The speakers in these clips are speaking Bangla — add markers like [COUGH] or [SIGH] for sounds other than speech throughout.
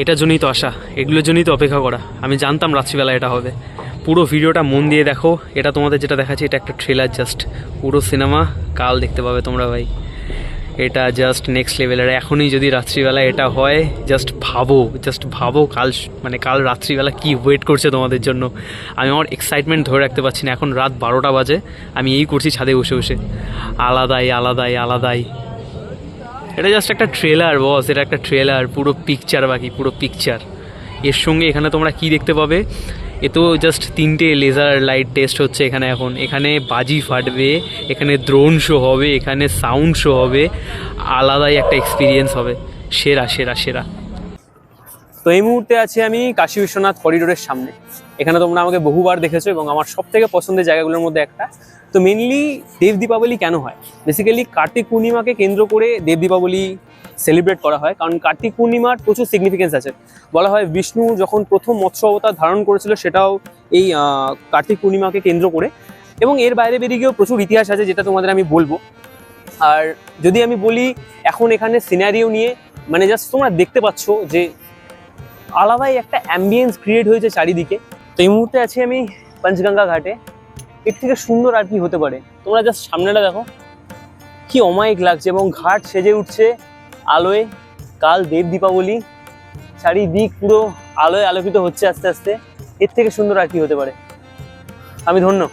এটার জন্যই তো আসা এগুলোর জন্যই তো অপেক্ষা করা। আমি জানতাম রাত্রিবেলা এটা হবে। পুরো ভিডিওটা মন দিয়ে দেখো, এটা তোমাদের যেটা দেখাচ্ছি, এটা একটা ট্রেলার জাস্ট পুরো সিনেমা কাল দেখতে পাবে তোমরা ভাই। এটা জাস্ট নেক্সট লেভেলের এখনই যদি রাত্রিবেলা এটা হয় জাস্ট ভাবো জাস্ট ভাবো কাল মানে কাল রাত্রিবেলা কি ওয়েট করছে তোমাদের জন্য। আমি আমার এক্সাইটমেন্ট ধরে রাখতে পারছি না। এখন রাত বারোটা বাজে, আমি এই করছি ছাদে বসে বসে। আলাদাই আলাদাই আলাদাই। এটা জাস্ট একটা ট্রেলার বস এটা একটা ট্রেলার পুরো পিকচার বাকি, পুরো পিকচার এর সঙ্গে এখানে তোমরা কি দেখতে পাবে? এ তো জাস্ট তিনটে লেজার লাইট টেস্ট হচ্ছে এখানে এখন। এখানে বাজি ফাটবে, এখানে দ্রোন শো হবে, এখানে সাউন্ড শো হবে। আলাদাই একটা এক্সপিরিয়েন্স হবে। সেরা সেরা সেরা। তো এই মুহূর্তে আছি আমি কাশী বিশ্বনাথ করিডোরের সামনে। এখানে তোমরা আমাকে বহুবার দেখেছ এবং আমার সব থেকে পছন্দের জায়গাগুলোর মধ্যে একটা। তো মেনলি দেব দীপাবলি কেন হয়? বেসিক্যালি কার্তিক পূর্ণিমাকে কেন্দ্র করে দেব দীপাবলি সেলিব্রেট করা হয়। কারণ কার্তিক পূর্ণিমার প্রচুর সিগনিফিকেন্স আছে। বলা হয় বিষ্ণু যখন প্রথম মৎস্য অবতার ধারণ করেছিল সেটাও এই কার্তিক পূর্ণিমাকে কেন্দ্র করে। এবং এর বাইরে বেরিয়ে গিয়েও প্রচুর ইতিহাস আছে যেটা তোমাদের আমি বলব। আর যদি আমি বলি এখন এখানে সিনারিও নিয়ে মানে জাস্ট তোমরা দেখতে পাচ্ছ যে আলাদাই একটা অ্যাম্বিয়েন্স ক্রিয়েট হয়েছে চারিদিকে। তো এই মুহূর্তে আছি আমি পঞ্চগঙ্গা ঘাটে। এর থেকে সুন্দর আর কি হতে পারে। তোমরা জাস্ট সামনেটা দেখো। কি অমায়িক লাগছে এবং ঘাট সেজে উঠছে আলোয়। কাল দেব দীপাবলি। চারিদিক পুরো আলোয় আলোকিত হচ্ছে আস্তে আস্তে। এর থেকে সুন্দর আর কি হতে পারে। আমি ধন্য।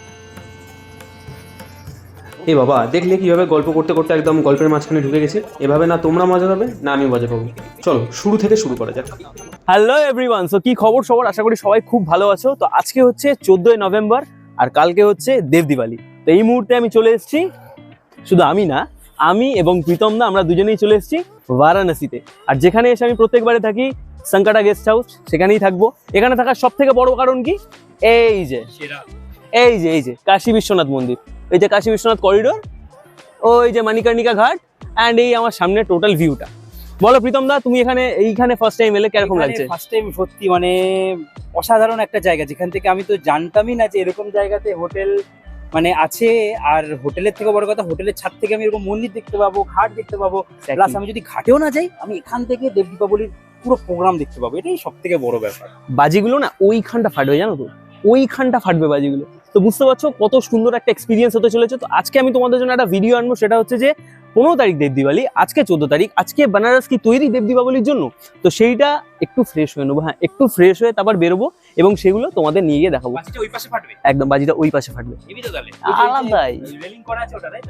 এ বাবা, দেখলে কীভাবে গল্প করতে করতে একদম গল্পের মাঝখানে ঢুকে গেছে। এভাবে না তোমরা মজা পাবে, না আমি মজা পাবো। চলো, শুরু থেকে শুরু করা যাক। হ্যালো এভরিওয়ান সো কি খবর সবার? আশা করি সবাই খুব ভালো আছো। তো আজকে হচ্ছে চোদ্দোই নভেম্বর আর কালকে হচ্ছে দেব দিওয়ালি। তো এই মুহূর্তে আমি চলে এসেছি শুধু আমি না আমি এবং প্রীতম দা আমরা দুজনেই চলে এসেছি বারাণসীতে। আর যেখানে এসে আমি প্রত্যেকবারে থাকি সাঙ্কাটা গেস্ট হাউস সেখানেই থাকব। এখানে থাকার সব থেকে বড় কারণ কি? এই যে এই যে এই যে কাশী বিশ্বনাথ মন্দির। এই যে কাশী বিশ্বনাথ করিডোর ওই যে মানিকর্ণিকা ঘাট অ্যান্ড এই আমার সামনে টোটাল ভিউটা বলো প্রীতম দা তুমি এখানে এইখানে ফার্স্ট টাইম এলে কীরকম লাগছে? ফার্স্ট টাইম সত্যি মানে অসাধারণ একটা জায়গা যেখান থেকে আমি তো জানতামই না যে এরকম জায়গাতে হোটেল মানে আছে আর হোটেলের থেকে বড় কথা হোটেলের ছাদ থেকে আমি এরকম মন্দির দেখতে পাবো ঘাট দেখতে পাবো প্লাস আমি যদি ঘাটেও না যাই আমি এখান থেকে দেব দীপাবলির পুরো প্রোগ্রাম দেখতে পাবো এটাই সব থেকে বড় ব্যাপার। বাজিগুলো না ওইখানটা ফাটবে জানো তো? ওইখানটা ফাটবে বাজিগুলো। তো বুঝতে পারছ কত সুন্দর একটা এক্সপিরিয়েন্স হতে চলেছে। তো আজকে আমি তোমাদের জন্য একটা ভিডিও আনব সেটা হচ্ছে যে পনেরো তারিখ দেব দিওয়ালি আজকে চোদ্দ তারিখ আজকে বেনারস কি তৈরি দেব দীপাবলির জন্য? তো সেইটা একটু ফ্রেশ হয়ে নেব হ্যাঁ একটু ফ্রেশ হয়ে তারপর বেরোবো এবং সেগুলো তোমাদের নিয়ে গিয়ে দেখাবো। একদম বাজিটা ওই পাশে ফাটবে। আলাদাই।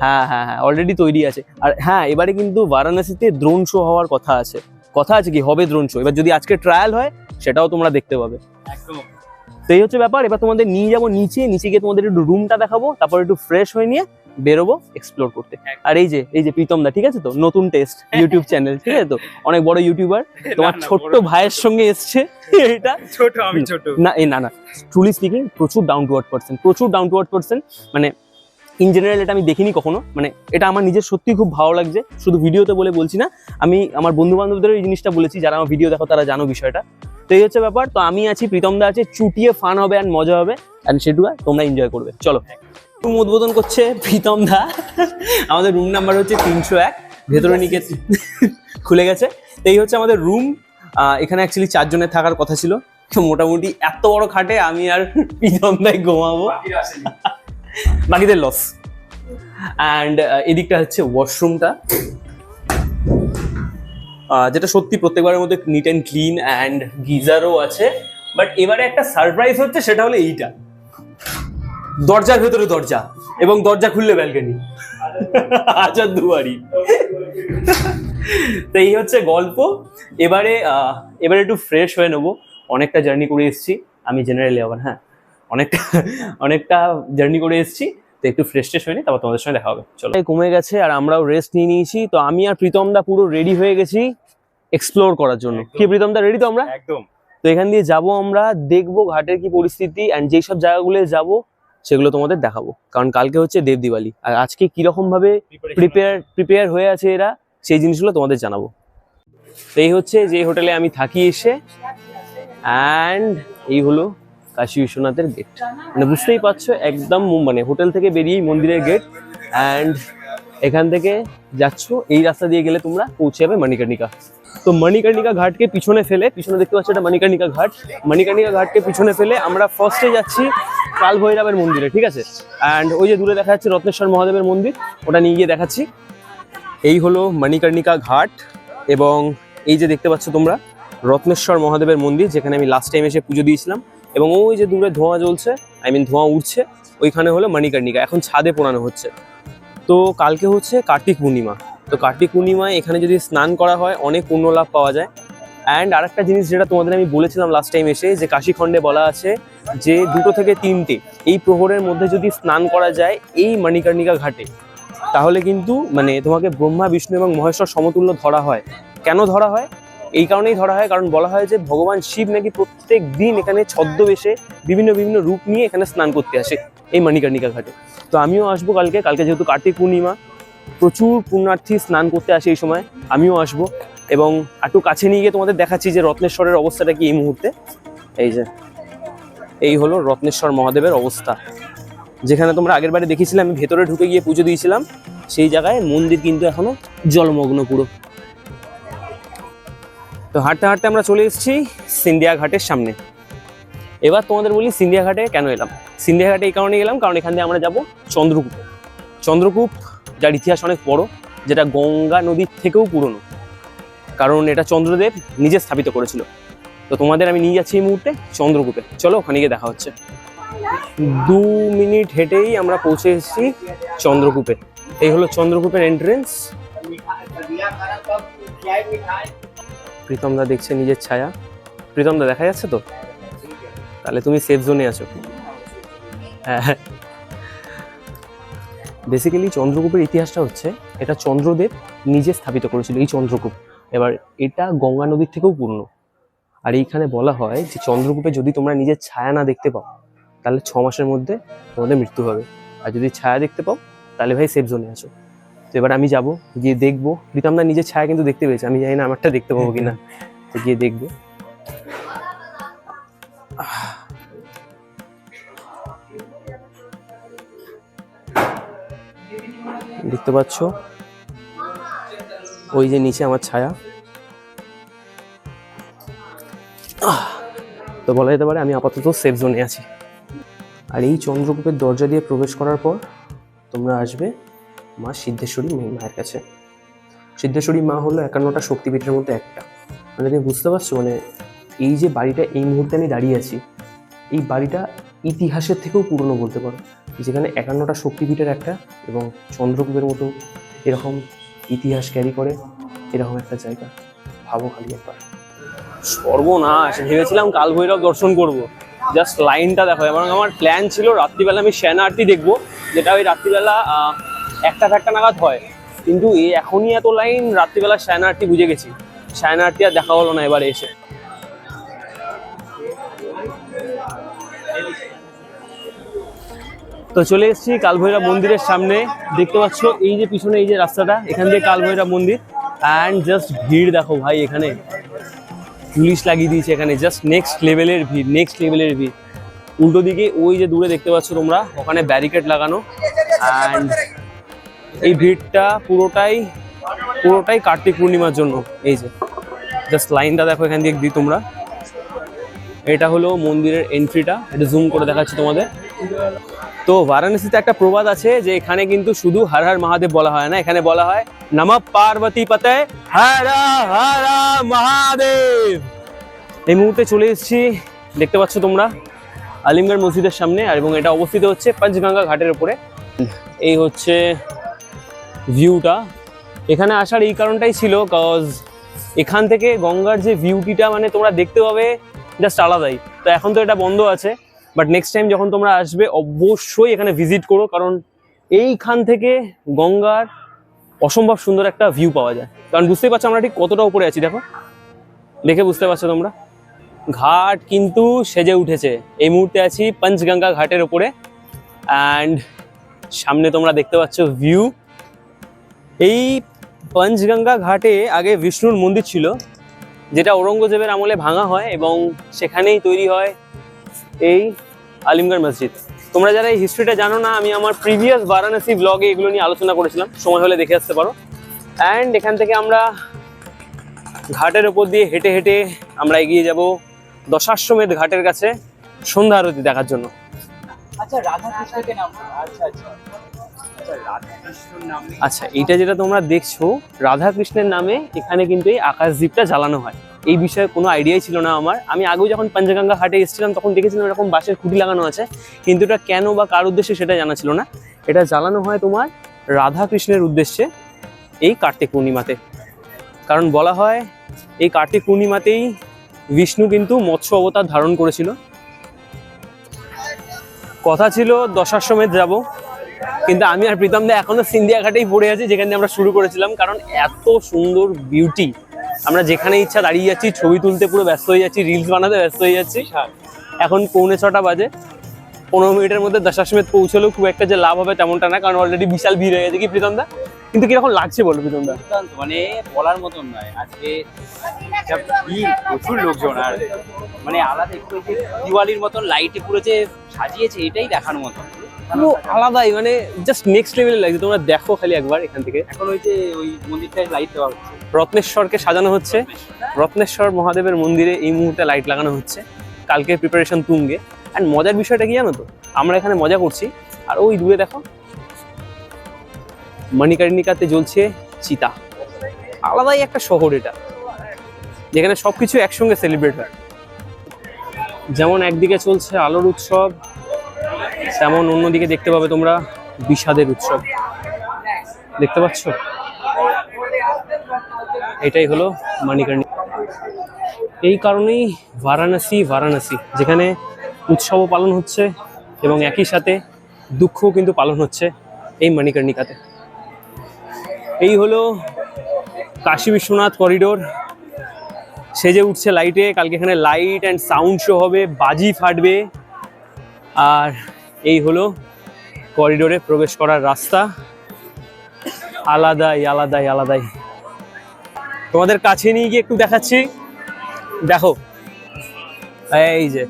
হ্যাঁ হ্যাঁ হ্যাঁ অলরেডি তৈরি আছে। আর হ্যাঁ এবারে কিন্তু বারাণসীতে দ্রোণ শো হওয়ার কথা আছে। কথা আছে কি হবে দ্রোণ শো এবার যদি আজকে ট্রায়াল হয় সেটাও তোমরা দেখতে পাবে। একদম। তো এই হচ্ছে ব্যাপার এবার তোমাদের নিয়ে যাব নিচে নিচে গিয়ে তোমাদের একটু রুমটা দেখাবো তারপর একটু ফ্রেশ হয়ে নিয়ে বেরোবো এক্সপ্লোর করতে। আর এই যে এই যে প্রীতম দা ঠিক আছে তো? নতুন টেস্ট ইউটিউব চ্যানেল ঠিক আছে তো? অনেক বড় ইউটিউবার [LAUGHS] তোমার ছোট্ট ভাইয়ের সঙ্গে এসছে। [LAUGHS] এটা ছোট আমি ছোট। না এই না না। ট্রুলি স্পিকিং প্রচুর ডাউন টু আর্থ পার্সন প্রচুর ডাউন টু আর্থ পার্সন মানে ইন জেনারেল এটা আমি দেখিনি কখনো। মানে এটা আমার নিজের সত্যি খুব ভালো লাগছে। শুধু ভিডিওতে বলে বলছি না আমি আমার বন্ধু বান্ধবদের এই জিনিসটা বলেছি যারা আমার ভিডিও দেখো তারা জানো বিষয়টা। তো এই হচ্ছে ব্যাপার। তো আমি আছি প্রীতম দা আছে চুটিয়ে ফান হবে অ্যান্ড মজা হবে। অ্যান্ড সেটুকু তোমরা এনজয় করবে। চলো। রুম উদ্বোধন করছে প্রীতম দা। আমাদের রুম নাম্বার হচ্ছে তিনশো এক। ভেতরে গেছে [LAUGHS] খুলে গেছে। তো এই হচ্ছে আমাদের রুম এখানে অ্যাকচুয়ালি চারজনের থাকার কথা ছিল। তো মোটামুটি এত বড় খাটে আমি আর [LAUGHS] প্রীতম দাই ঘুমাবো। [LAUGHS] বাকিদের লস অ্যান্ড এদিকটা হচ্ছে ওয়াশরুমটা যেটা সত্যি প্রত্যেকবারের মধ্যে নিট অ্যান্ড ক্লিন অ্যান্ড গিজারও আছে। বাট এবারে একটা সারপ্রাইজ হচ্ছে সেটা হলো এইটা। দরজার ভেতরে দরজা এবং দরজা খুললে ব্যালকনি। আচার দুয়ারি। তো এই হচ্ছে গল্প। এবারে এবারে একটু ফ্রেশ হয়ে নেব। অনেকটা জার্নি করে এসেছি। আমি জেনারেলি আবার হ্যাঁ অনেকটা অনেকটা জার্নি করে এসেছি। তো একটু ফ্রেশ ট্রেশ হয়নি তারপর তোমাদের সঙ্গে দেখা হবে। চলো। কমে গেছে আর আমরাও রেস্ট নিয়ে নিয়েছি। তো আমি আর প্রীতম দা পুরো রেডি হয়ে গেছি এক্সপ্লোর করার জন্য। কি প্রীতম দা রেডি তো আমরা একদম। তো এখান দিয়ে যাব আমরা দেখব ঘাটের কি পরিস্থিতি অ্যান্ড যেই সব জায়গাগুলো যাব সেগুলো তোমাদের দেখাবো। কারণ কালকে হচ্ছে দেব দিওয়ালি। আর আজকে কীরকমভাবে প্রিপেয়ার প্রিপেয়ার হয়ে আছে এরা সেই জিনিসগুলো তোমাদের জানাব। তো এই হচ্ছে যে হোটেলে আমি থাকি এসে অ্যান্ড এই হলো কাশী বিশ্বনাথের গেট মানে বুঝতেই পারছ একদম মানে হোটেল থেকে বেরিয়েই মন্দিরের গেট অ্যান্ড এখান থেকে যাচ্ছ, এই রাস্তা দিয়ে গেলে তোমরা পৌঁছে যাবে মণিকর্ণিকা তো মণিকর্ণিকা ঘাটকে পিছনে ফেলে, পিছনে দেখতে পাচ্ছ এটা মণিকর্ণিকা ঘাট। মণিকর্ণিকা ঘাটকে পিছনে ফেলে আমরা ফার্স্টে যাচ্ছি কাল ভৈরবের মন্দিরে, ঠিক আছে? অ্যান্ড ওই যে দূরে দেখা যাচ্ছে রত্নেশ্বর মহাদেবের মন্দির, ওটা নিয়ে গিয়ে দেখাচ্ছি। এই হলো মণিকর্ণিকা ঘাট এবং এই যে দেখতে পাচ্ছ তোমরা রত্নেশ্বর মহাদেবের মন্দির, যেখানে আমি লাস্ট টাইম এসে পুজো দিয়েছিলাম। এবং ওই যে দূরে ধোঁয়া জ্বলছে আই মিন ধোঁয়া উঠছে, ওইখানে হলো মণিকর্ণিকা এখন ছাদে পোড়ানো হচ্ছে। তো কালকে হচ্ছে কার্তিক পূর্ণিমা। তো কার্তিক পূর্ণিমায় এখানে যদি স্নান করা হয়, অনেক পুণ্য লাভ পাওয়া যায়। অ্যান্ড আরেকটা জিনিস যেটা তোমাদের আমি বলেছিলাম লাস্ট টাইম এসে, যে কাশীখণ্ডে বলা আছে যে দুটো থেকে তিনটে, এই প্রহরের মধ্যে যদি স্নান করা যায় এই মণিকর্ণিকা ঘাটে, তাহলে কিন্তু মানে তোমাকে ব্রহ্মা, বিষ্ণু এবং মহেশ্বর সমতুল্য ধরা হয়। কেন ধরা হয়? এই কারণেই ধরা হয়, কারণ বলা হয় যে ভগবান শিব নাকি প্রত্যেক দিন এখানে ছদ্মবেশে বিভিন্ন বিভিন্ন রূপ নিয়ে এখানে স্নান করতে আসে। এই মণিকর্ণিকা ঘাটে। তো আমিও আসব কালকে। কালকে যেহেতু কার্তিক পূর্ণিমা, প্রচুর পুণ্যার্থী স্নান করতে আসে এই সময়। আমিও আসব এবং একটু কাছে নিয়ে গিয়ে তোমাদের দেখাচ্ছি যে রত্নেশ্বরের অবস্থাটা কি এই মুহূর্তে। এই যে, এই হলো রত্নেশ্বর মহাদেবের অবস্থা। যেখানে তোমরা আগের বারে দেখেছিলে আমি ভেতরে ঢুকে গিয়ে পুজো দিয়েছিলাম। সেই জায়গায় মন্দির কিন্তু এখনও জলমগ্ন পুরো। তো হাঁটতে হাঁটতে আমরা চলে এসেছি সিন্ডিয়া ঘাটের সামনে। এবার তোমাদের বলি সিন্ধিয়াঘাটে কেন এলাম? সিন্ধিয়াঘাটে এই কারণে গেলাম কারণ এখান থেকে আমরা যাব চন্দ্রকূপ। চন্দ্রকূপ যার ইতিহাস অনেক বড়, যেটা গঙ্গা নদীর থেকেও পুরনো। কারণ এটা চন্দ্রদেব নিজে স্থাপিত করেছিল। তো তোমাদের আমি নিয়ে যাচ্ছি এই মুহূর্তে চন্দ্রকূপে। চলো ওখানে গিয়ে দেখা হচ্ছে। দু মিনিট হেঁটেই আমরা পৌঁছে এসেছি চন্দ্রকূপে। এই হলো চন্দ্রকূপের এন্ট্রেন্স প্রীতমদা দেখছে নিজের ছায়া। প্রীতমদা দেখা যাচ্ছে তো? তাহলে তুমি সেফ জোনে আছো। হ্যাঁ। বেসিক্যালি চন্দ্রকূপের ইতিহাসটা হচ্ছে, এটা চন্দ্রদেব নিজে স্থাপিত করেছিল, এই চন্দ্রকূপ এবার এটা গঙ্গা নদীর থেকেও পূর্ণ। আর এইখানে বলা হয় যে চন্দ্রকূপে যদি তোমরা নিজের ছায়া না দেখতে পাও, তাহলে ছ মাসের মধ্যে তোমাদের মৃত্যু হবে। আর যদি ছায়া দেখতে পাও, তাহলে ভাই সেফ জোনে আছো। তো এবার আমি যাব, গিয়ে দেখব। প্রীতমদা নিজের ছায়া কিন্তু দেখতে পেয়েছে, আমি জানি না আমারটা দেখতে পাবো কিনা। তো গিয়ে দেখব। দেখতে পাচ্ছ? ওই যে নিচে আমার ছায়া। তো বলা যেতে পারে আমি আপাতত সেফ জোনে আছি। আর এই চন্দ্রকূপের দরজা দিয়ে প্রবেশ করার পর তোমরা আসবে মা সিদ্ধেশ্বরী মেয়ে মায়ের কাছে। সিদ্ধেশ্বরী মা হলো একান্নটা শক্তিপীঠের মধ্যে একটা। মানে তুমি বুঝতে পারছ? মানে এই যে বাড়িটা এই মুহূর্তে আমি দাঁড়িয়ে আছি, এই বাড়িটা ইতিহাসের থেকেও পুরনো বলতে পারো। যেখানে একান্নটা শক্তিপীঠের একটা এবং চন্দ্রকূপের মতো এরকম ইতিহাস ক্যারি করে, এরকম একটা জায়গা। ভাবো খালি একবার। সর্বনাশ, ভেবেছিলাম কাল ভৈরব দর্শন করব। জাস্ট লাইনটা দেখো, এবং আমার প্ল্যান ছিল রাত্রিবেলা আমি শ্যানা আরতি দেখব, যেটা ওই রাত্রিবেলা একটা ফ্যাক্টা নাগাদ হয়। কিন্তু এই এখনই এত লাইন রাত্রিবেলা শ্যানা আরতি বুঝে গেছি। শ্যানা আরতি আর দেখা হলো না এবারে এসে। তো চলে এসেছি কালভৈরব মন্দিরের সামনে। দেখতে পাচ্ছ এই যে পিছনে এই যে রাস্তাটা, এখান দিয়ে কালভৈরব মন্দির। অ্যান্ড জাস্ট ভিড় দেখো ভাই এখানে। পুলিশ লাগিয়ে দিয়েছে এখানে। জাস্ট নেক্সট লেভেলের ভিড় নেক্সট লেভেলের ভিড়। উল্টো দিকে ওই যে দূরে দেখতে পাচ্ছ তোমরা, ওখানে ব্যারিকেড লাগানো। অ্যান্ড এই ভিড়টা পুরোটাই পুরোটাই কার্তিক পূর্ণিমার জন্য। এই যে জাস্ট লাইনটা দেখো এখান দিয়ে দিই তোমরা। এটা হলো মন্দিরের এন্ট্রিটা এটা জুম করে দেখাচ্ছি তোমাদের। তো বারাণসীতে একটা প্রবাদ আছে যে এখানে কিন্তু শুধু হর হর মহাদেব বলা হয় না, এখানে বলা হয় নম পার্বতী পতে হর হর মহাদেব। এই মুহূর্তে চলে এসেছি, দেখতে পাচ্ছ তোমরা আলিমগড় মসজিদের সামনে, আর এবং এটা অবস্থিত হচ্ছে পঞ্চগঙ্গা ঘাটের উপরে। এই হচ্ছে ভিউটা এখানে আসার এই কারণটাই ছিল কজ এখান থেকে গঙ্গার যে ভিউটিটা মানে তোমরা দেখতে পাবে জাস্ট আলাদাই। তো এখন তো এটা বন্ধ আছে। বাট নেক্সট টাইম যখন তোমরা আসবে, অবশ্যই এখানে ভিজিট করো, কারণ এইখান থেকে গঙ্গার অসম্ভব সুন্দর একটা ভিউ পাওয়া যায়। কারণ বুঝতেই পারছ আমরা ঠিক কতটা উপরে আছি, দেখো। দেখে বুঝতে পারছ তোমরা? ঘাট কিন্তু সেজে উঠেছে। এই মুহূর্তে আছি পঞ্চগঙ্গা ঘাটের উপরে। অ্যান্ড সামনে তোমরা দেখতে পাচ্ছ ভিউ এই পঞ্চগঙ্গা ঘাটে আগে বিষ্ণুর মন্দির ছিল, যেটা ঔরঙ্গজেবের আমলে ভাঙা হয় এবং সেখানেই তৈরি হয় এই আলিমগড় মসজিদ। তোমরা যারা এই হিস্ট্রিটা জানো না আমি আমার প্রিভিয়াস বারাণসী ব্লগে এগুলো নিয়ে আলোচনা করেছিলাম। সময় হলে দেখে আসতে পারো। অ্যান্ড এখান থেকে আমরা ঘাটের ওপর দিয়ে হেঁটে হেঁটে আমরা এগিয়ে যাব দশাশ্বমেধ ঘাটের কাছে সন্ধ্যা আরতি দেখার জন্য। আচ্ছা রাধা কৃষ্ণকে নাম আচ্ছা আচ্ছা। আচ্ছা এইটা যেটা তোমরা দেখছ রাধা কৃষ্ণের নামে এখানে কিন্তু এই আকাশদ্বীপটা জ্বালানো হয়। এই বিষয়ে কোনো আইডিয়াই ছিল না আমার। আমি আগেও যখন পঞ্চগঙ্গা হাটে এসেছিলাম, তখন দেখেছিলাম এরকম বাঁশের খুঁটি লাগানো আছে। কিন্তু এটা কেন বা কার উদ্দেশ্যে সেটা জানা ছিল না। এটা জ্বালানো হয় তোমার রাধা কৃষ্ণের উদ্দেশ্যে এই কার্তিক পূর্ণিমাতে। কারণ বলা হয়, এই কার্তিক পূর্ণিমাতেই বিষ্ণু কিন্তু মৎস্য অবতার ধারণ করেছিল। কথা ছিল দশাশ্বমেধ যাব। কিন্তু আমি আর প্রীতম দা এখনও সিন্ধিয়া ঘাটেই পড়ে আছি, যেখানে আমরা শুরু করেছিলাম, কারণ এত সুন্দর বিউটি আমরা যেখানে ইচ্ছা দাঁড়িয়ে যাচ্ছি, ছবি তুলতে পুরো ব্যস্ত হয়ে যাচ্ছি রিলস বানাতে ব্যস্ত হয়ে যাচ্ছি। এখন পৌনে ছটা বাজে। পনেরো মিনিটের মধ্যে দশাশ্বমেধ পৌঁছলেও খুব একটা যে লাভ হবে তেমনটা না, কারণ অলরেডি বিশাল ভিড় হয়ে গেছে। কি প্রীতম দা? কিন্তু কীরকম লাগছে বলো প্রীতম দা? মানে বলার মতন নয়। আজকে প্রচুর লোকজন, আর মানে আলাদা একটু দিওয়ালির মতন লাইটে পুরো যে সাজিয়েছে, এটাই দেখার মতন। পুরো আলাদাই মানে জাস্ট নেক্সট লেভেলে লাগছে। তোমরা দেখো খালি একবার এখান থেকে। এখন ওই যে ওই মন্দিরটায় লাইট দেওয়া হচ্ছে। রত্নেশ্বরকে সাজানো হচ্ছে। রত্নেশ্বর মহাদেবের মন্দিরে এই মুহূর্তে লাইট লাগানো হচ্ছে। কালকে প্রিপারেশন তুঙ্গে। অ্যান্ড মজার বিষয়টা কি জানো তো? আমরা এখানে মজা করছি। আর ওই দূরে দেখো মণিকর্ণিকাতে জ্বলছে চিতা। আলাদাই একটা শহর এটা। যেখানে সবকিছু একসঙ্গে সেলিব্রেট হয়। যেমন একদিকে চলছে আলোর উৎসব তেমন অন্যদিকে দেখতে পাবে তোমরা বিষাদের উৎসব। দেখতে পাচ্ছ? এটাই হলো মণিকর্ণিকা এই কারণেই বারাণসী বারাণসী, যেখানে উৎসবও পালন হচ্ছে এবং একই সাথে দুঃখও কিন্তু পালন হচ্ছে এই মণিকর্ণিকাতে এই হলো কাশী বিশ্বনাথ করিডোর। সেজে উঠছে লাইটে কালকে এখানে লাইট অ্যান্ড সাউন্ড শো হবে। বাজি ফাটবে। আর এই হলো করিডোরে প্রবেশ করার রাস্তা। আলাদাই আলাদাই আলাদাই। তোমাদের কাছে নিয়ে গিয়ে একটু দেখাচ্ছি। দেখো। এই যে।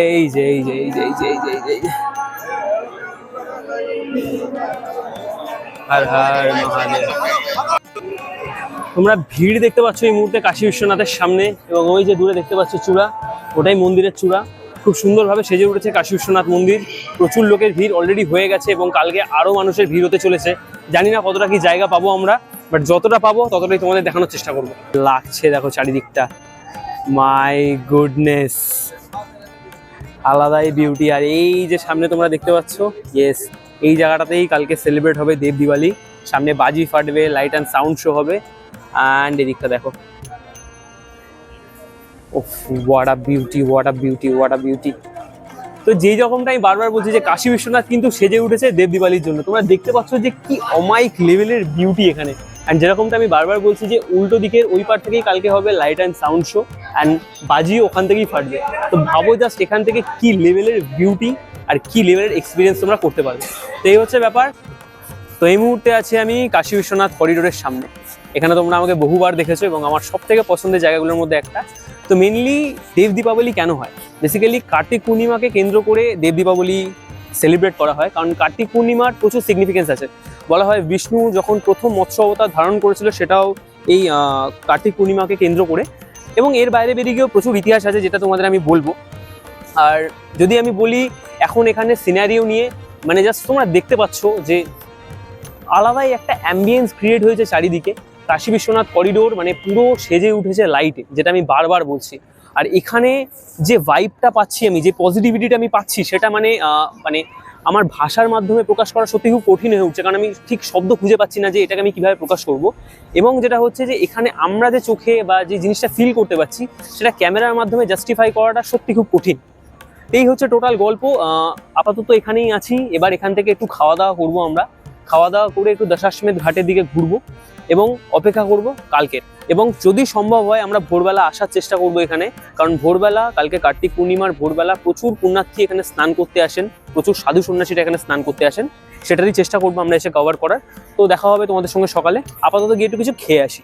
এই যে এই যে এই যে এই যে এই যে এই যে মহাদেব। তোমরা ভিড় দেখতে পাচ্ছ এই মুহূর্তে কাশী বিশ্বনাথের সামনে এবং ওই যে দূরে দেখতে পাচ্ছ চূড়া, ওটাই মন্দিরের চূড়া। খুব সুন্দরভাবে সেজে উঠেছে কাশী বিশ্বনাথ মন্দির। প্রচুর লোকের ভিড় অলরেডি হয়ে গেছে এবং কালকে আরও মানুষের ভিড় হতে চলেছে। জানি না কতটা কি জায়গা পাবো আমরা বাট যতটা পাবো ততটাই তোমাদের দেখানোর চেষ্টা করব। লাগছে দেখো চারিদিকটা। মাই গুডনেস আলাদাই বিউটি আর এই যে সামনে তোমরা দেখতে পাচ্ছ ইয়েস এই জায়গাটাতেই কালকে সেলিব্রেট হবে দেব দিওয়ালি। সামনে বাজি ফাটবে লাইট অ্যান্ড সাউন্ড শো হবে। অ্যান্ড এদিকটা দেখো। What a beauty what a beauty what a beauty তো যেই রকমটা আমি বারবার বলছি যে কাশী বিশ্বনাথ কিন্তু সেজে উঠেছে দেব দিওয়ালির জন্য। তোমরা দেখতে পাচ্ছ যে কি অমাইক লেভেলের বিউটি এখানে। অ্যান্ড যেরকমটা আমি বারবার বলছি যে উল্টো দিকের ওই পার থেকেই কালকে হবে light and sound show and বাজি ওখান থেকেই ফাটবে। তো ভাবো জাস্ট এখান থেকে কি লেভেলের বিউটি আর কি লেভেলের এক্সপিরিয়েন্স তোমরা করতে পারবে। তো এই হচ্ছে ব্যাপার। তো এই মুহূর্তে আছি আমি কাশী বিশ্বনাথ করিডোরের সামনে। এখানে তোমরা আমাকে বহুবার দেখেছ এবং আমার সব থেকে পছন্দের জায়গাগুলোর মধ্যে একটা। তো মেনলি দেব দীপাবলি কেন হয়? বেসিক্যালি কার্তিক পূর্ণিমাকে কেন্দ্র করে দেব দীপাবলি সেলিব্রেট করা হয়, কারণ কার্তিক পূর্ণিমার প্রচুর সিগনিফিকেন্স আছে। বলা হয় বিষ্ণু যখন প্রথম মৎস্য অবতার ধারণ করেছিল সেটাও এই কার্তিক পূর্ণিমাকে কেন্দ্র করে। এবং এর বাইরে বেরিয়ে গিয়েও প্রচুর ইতিহাস আছে যেটা তোমাদের আমি বলব। আর যদি আমি বলি এখন এখানে সিনারিও নিয়ে মানে জাস্ট তোমরা দেখতে পাচ্ছ যে আলাদাই একটা অ্যাম্বিয়েন্স ক্রিয়েট হয়েছে চারিদিকে। কাশী বিশ্বনাথ করিডোর মানে পুরো সেজে উঠেছে লাইটে যেটা আমি বারবার বলছি। আর এখানে যে ভাইবটা পাচ্ছি আমি, যে পজিটিভিটিটা আমি পাচ্ছি, সেটা মানে মানে আমার ভাষার মাধ্যমে প্রকাশ করা সত্যি খুব কঠিন হয়ে উঠছে, কারণ আমি ঠিক শব্দ খুঁজে পাচ্ছি না যে এটাকে আমি কীভাবে প্রকাশ করব। এবং যেটা হচ্ছে যে এখানে আমরা যে চোখে বা যে জিনিসটা ফিল করতে পারছি, সেটা ক্যামেরার মাধ্যমে জাস্টিফাই করাটা সত্যি খুব কঠিন। এই হচ্ছে টোটাল গল্প। আপাতত এখানেই আছি। এবার এখান থেকে একটু খাওয়া দাওয়া করব আমরা। খাওয়া দাওয়া করে একটু দশাশ্বমেধ ঘাটের দিকে ঘুরবো। এবং অপেক্ষা করব কালকের। এবং যদি সম্ভব হয়, আমরা ভোরবেলা আসার চেষ্টা করব এখানে। কারণ ভোরবেলা, কালকে কার্তিক পূর্ণিমার ভোরবেলা প্রচুর পুণ্যার্থী এখানে স্নান করতে আসেন। প্রচুর সাধু সন্ন্যাসীরা এখানে স্নান করতে আসেন। সেটারই চেষ্টা করব আমরা এসে কভার করার। তো দেখা হবে তোমাদের সঙ্গে সকালে। আপাতত গিয়ে একটু কিছু খেয়ে আসি।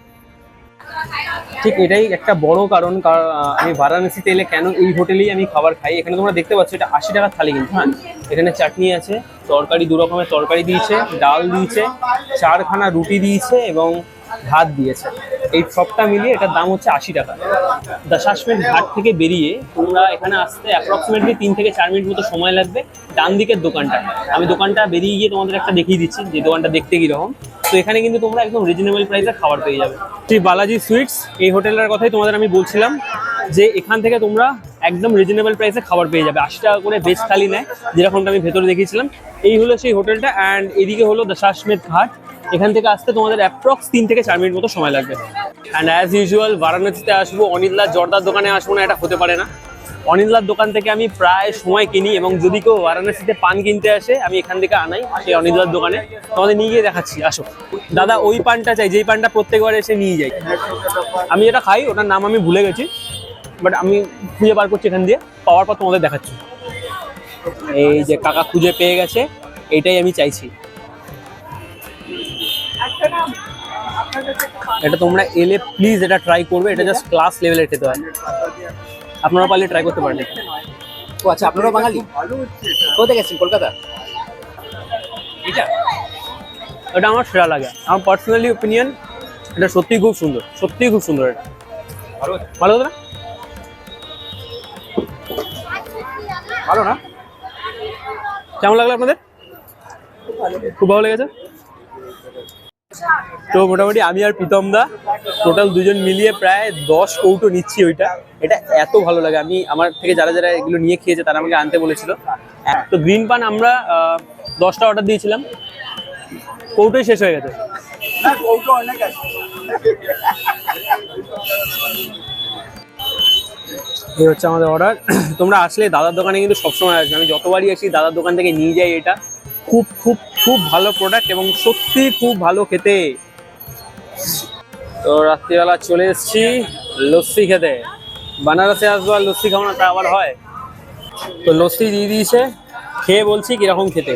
ঠিক এটাই একটা বড় কারণ, কার- আমি বারাণসীতে এলে কেন এই হোটেলেই আমি খাবার খাই? এখানে তোমরা দেখতে পাচ্ছ, এটা আশি টাকার থালি কিন্তু হ্যাঁ? এখানে চাটনি আছে, তরকারি, দু রকমের তরকারি দিয়েছে, ডাল দিয়েছে, চারখানা রুটি দিয়েছে এবং ভাত দিয়েছে। এই সবটা মিলিয়ে এটার দাম হচ্ছে আশি টাকা। দশাশ্মের ঘাট থেকে বেরিয়ে তোমরা এখানে আসতে অ্যাপ্রক্সিমেটলি তিন থেকে চার মিনিট মতো সময় লাগবে ডান দিকের দোকানটা। আমি দোকানটা বেরিয়ে গিয়ে তোমাদের একটা দেখিয়ে দিচ্ছি, যে দোকানটা দেখতে কীরকম। তো এখানে কিন্তু তোমরা একদম রিজনেবল প্রাইসে খাবার পেয়ে যাবে। শ্রী বালাজি সুইটস, এই হোটেলটার কথাই তোমাদের আমি বলছিলাম যে এখান থেকে তোমরা একদম রিজনেবল প্রাইসে খাবার পেয়ে যাবে। আশি টাকা করে বেশ থালি নেয়, যেরকমটা আমি ভেতরে দেখিয়েছিলাম। এই হলো সেই হোটেলটা অ্যান্ড এদিকে হলো দশাশ্মেধ ঘাট। এখান থেকে আসতে তোমাদের অ্যাপ্রক্স তিন থেকে চার মিনিট মতো সময় লাগবে। অ্যান্ড অ্যাজ ইউজুয়াল বারাণসীতে আসব অনিল্লা জর্দার দোকানে আসব না, এটা হতে পারে না। অনিল্লার দোকান থেকে আমি প্রায় সময় কিনি এবং যদি কেউ বারাণসীতে পান কিনতে আসে, আমি এখান থেকে আনাই সেই অনিল্লার দোকানে। তোমাদের নিয়ে গিয়ে দেখাচ্ছি, আসো। দাদা, ওই পানটা চাই, যেই পানটা প্রত্যেকবার এসে নিয়ে যাই আমি যেটা খাই, ওটার নাম আমি ভুলে গেছি বাট আমি খুঁজে বার করছি এখান দিয়ে, পাওয়ার পর তোমাদের দেখাচ্ছি। এই যে কাকা খুঁজে পেয়ে গেছে এটাই আমি চাইছি। এটা তোমরা এলে প্লিজ এটা ট্রাই করবে, এটা জাস্ট ক্লাস লেভেলের খেতে হয়। আপনারা পারলে ট্রাই করতে পারেন ও আচ্ছা আপনারাও বাঙালি? কোথায় গেছেন? কলকাতা? এটা এটা আমার সেরা লাগে। আমার পার্সোনালি ওপিনিয়ন এটা সত্যিই খুব সুন্দর, সত্যিই খুব সুন্দর এটা। ভালো ভালো না? ভালো না? কেমন লাগল আপনাদের? খুব ভালো লেগেছে? তো মোটামুটি আমি আর প্রীতম দা টোটাল দুজন মিলিয়ে প্রায় দশ কৌটো নিচ্ছি ওইটা। এটা এত ভালো লাগে। আমি আমার থেকে যারা যারা এগুলো নিয়ে খেয়েছে, তারা আমাকে আনতে বলেছিল। তো গ্রিন পান আমরা দশটা অর্ডার দিয়েছিলাম। কৌটোই শেষ হয়ে গেছে। এই হচ্ছে আমাদের অর্ডার তোমরা আসলে দাদার দোকানে কিন্তু সবসময় আসবে। আমি যতবারই আসি, দাদার দোকান থেকে নিয়ে যাই এটা। খুব খুব খুব ভালো প্রোডাক্ট এবং সত্যি খুব ভালো খেতে। তো রাত্রিবেলা চলে এসেছি লস্যি খেতে। বানারসে আসব আর লস্যি না, তা আবার হয়। তো লস্যি দিয়ে দিয়েছে, খেয়ে বলছি কীরকম খেতে।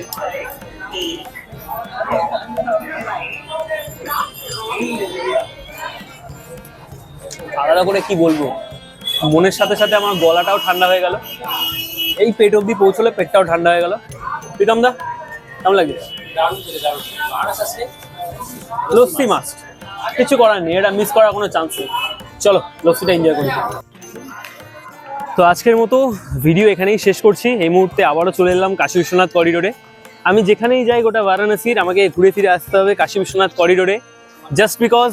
আলাদা করে কি বলব? মনের সাথে সাথে আমার গলাটাও ঠান্ডা হয়ে গেল। এই পেট অবধি পৌঁছলে পেটটাও ঠান্ডা হয়ে গেল। প্রীতম দা কেমন লাগে? লস্যি মাস্ট কিছু করার নেই, এটা মিস করার কোনো চান্স নেই। চলো, লস্যিটা এনজয় করি। তো আজকের মতো ভিডিও এখানেই শেষ করছি। এই মুহূর্তে আবারও চলে এলাম কাশী বিশ্বনাথ করিডোরে আমি যেখানেই যাই গোটা বারাণসীর, আমাকে ঘুরে ফিরে আসতে হবে কাশী বিশ্বনাথ করিডোরে জাস্ট বিকজ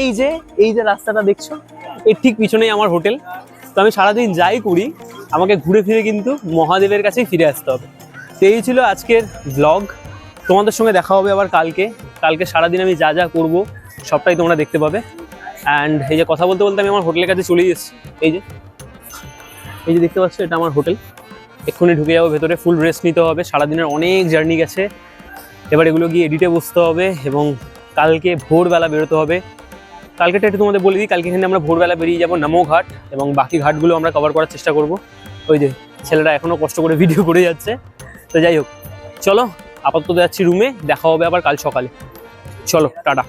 এই যে এই যে রাস্তাটা দেখছ, এর ঠিক পিছনেই আমার হোটেল। তো আমি সারাদিন যাই করি, আমাকে ঘুরে ফিরে কিন্তু মহাদেবের কাছেই ফিরে আসতে হবে। তো এই ছিল আজকের ব্লগ তোমাদের সঙ্গে দেখা হবে আবার কালকে। কালকে সারাদিন আমি যা যা করব, সবটাই তোমরা দেখতে পাবে। অ্যান্ড এই যে কথা বলতে বলতে আমি আমার হোটেলের কাছে চলে এসেছি এই যে এই যে দেখতে পাচ্ছ, এটা আমার হোটেল। এক্ষুনি ঢুকে যাব ভেতরে ফুল রেস্ট নিতে হবে। সারাদিনের অনেক জার্নি গেছে। এবার এগুলো গিয়ে এডিটে বসতে হবে এবং কালকে ভোরবেলা বেরোতে হবে। কালকেটা একটু তোমাদের বলে দিই, কালকে এখানে আমরা ভোরবেলা বেরিয়ে যাব নামো ঘাট এবং বাকি ঘাটগুলো আমরা কভার করার চেষ্টা করব। ওই যে ছেলেরা এখনও কষ্ট করে ভিডিও করে যাচ্ছে। তো যাই হোক চলো আপাতত যাচ্ছি রুমে দেখা হবে আবার কাল সকালে। চলো টাটা।